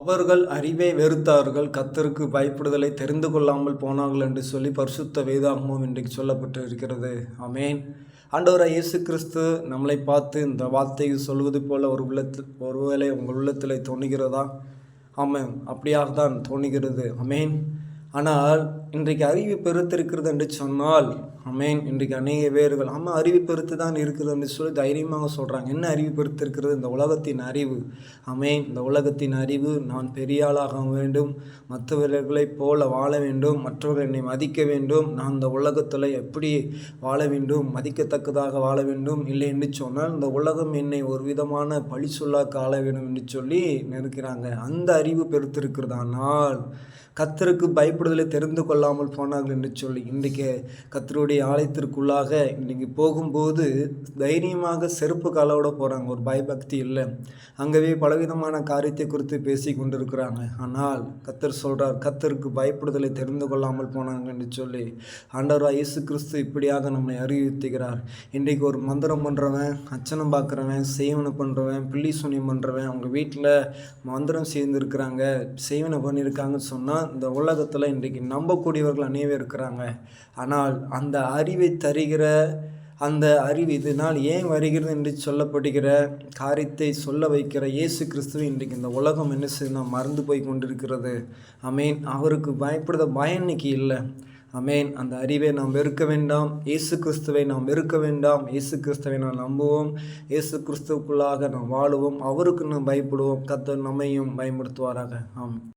அவர்கள் அறிவை வெறுத்தார்கள். கத்தருக்கு பயப்படுதலை தெரிந்து கொள்ளாமல் போனார்கள் என்று சொல்லி பரிசுத்த வேதாகமும் இன்றைக்கு சொல்லப்பட்டு இருக்கிறது அமேன் ஆண்டவராக இயேசு கிறிஸ்து நம்மளை பார்த்து இந்த வார்த்தையை சொல்வது போல ஒரு உள்ளத்தில் ஒருவேளை உங்கள் உள்ளத்தில் தோணுகிறதா ஆமாம் அப்படியாக தான் தோணுகிறது அமேன் ஆனால் இன்றைக்கு அறிவு பெருத்திருக்கிறது என்று சொன்னால் அமேன் இன்றைக்கு அநேக பேர்கள் ஆமாம் அறிவு பெருத்து தான் இருக்கிறது என்று சொல்லி தைரியமாக சொல்கிறாங்க என்ன அறிவு பெருத்திருக்கிறது? இந்த உலகத்தின் அறிவு. அமேன் இந்த உலகத்தின் அறிவு நான் பெரிய ஆளாக வேண்டும் மற்றவர்களைப் போல வாழ வேண்டும் மற்றவர்கள் என்னை மதிக்க வேண்டும் நான் இந்த உலகத்தில் எப்படி வாழ வேண்டும் மதிக்கத்தக்கதாக வாழ வேண்டும் இல்லை என்று சொன்னால் இந்த உலகம் என்னை ஒரு விதமான பழி சொல்லாக்க ஆள வேண்டும் என்று சொல்லி நிற்கிறாங்க அந்த அறிவு பெருத்திருக்கிறதானால் கத்தருக்கு பயப்படுதலை தெரிந்து கொள்ளாமல் போனார்கள் என்று சொல்லி இன்றைக்கு கத்தருடைய ஆலயத்திற்குள்ளாக இன்றைக்கி போகும்போது தைரியமாக செருப்பு காலோட போகிறாங்க ஒரு பயபக்தி இல்லை. அங்கவே பலவிதமான காரியத்தை குறித்து பேசி கொண்டிருக்கிறாங்க. ஆனால் கத்தர் சொல்கிறார் கத்தருக்கு பயப்படுதலை தெரிந்து கொள்ளாமல் போனாங்க என்று சொல்லி ஆண்டவராக இயேசு கிறிஸ்து இப்படியாக நம்மை அறிவுறுத்துகிறார். இன்றைக்கு ஒரு மந்திரம் பண்ணுறவன் அச்சனம் பார்க்குறவன் செய்வனை பண்ணுறவன் பிள்ளி சுனியம் பண்ணுறவன் அவங்க வீட்டில் மந்திரம் சேர்ந்துருக்கிறாங்க செய்வனை பண்ணியிருக்காங்கன்னு சொன்னால் இந்த உலகத்தில் இன்றைக்கு நம்பக்கூடியவர்கள் அநேகம் இருக்கிறாங்க. ஆனால் அந்த அறிவை தருகிற அந்த அறிவு இதனால் ஏன் வருகிறது என்று சொல்லப்படுகிற காரியத்தை சொல்ல வைக்கிற இயேசு கிறிஸ்துவ இன்றைக்கு இந்த உலகம் என்ன செய்யணும் மறந்து போய் கொண்டிருக்கிறது. அமேன். அவருக்கு பயப்படுத பயம் இன்னைக்கு இல்லை. அமேன். அந்த அறிவை நாம் வெறுக்க வேண்டாம். இயேசு கிறிஸ்துவை நாம் வெறுக்க வேண்டாம். இயேசு கிறிஸ்துவை நாம் நம்புவோம். இயேசு கிறிஸ்துவுக்குள்ளாக நாம் வாழுவோம். அவருக்கு நாம் பயப்படுவோம். கத்த நம்மையும் பயன்படுத்துவாராக ஆம்.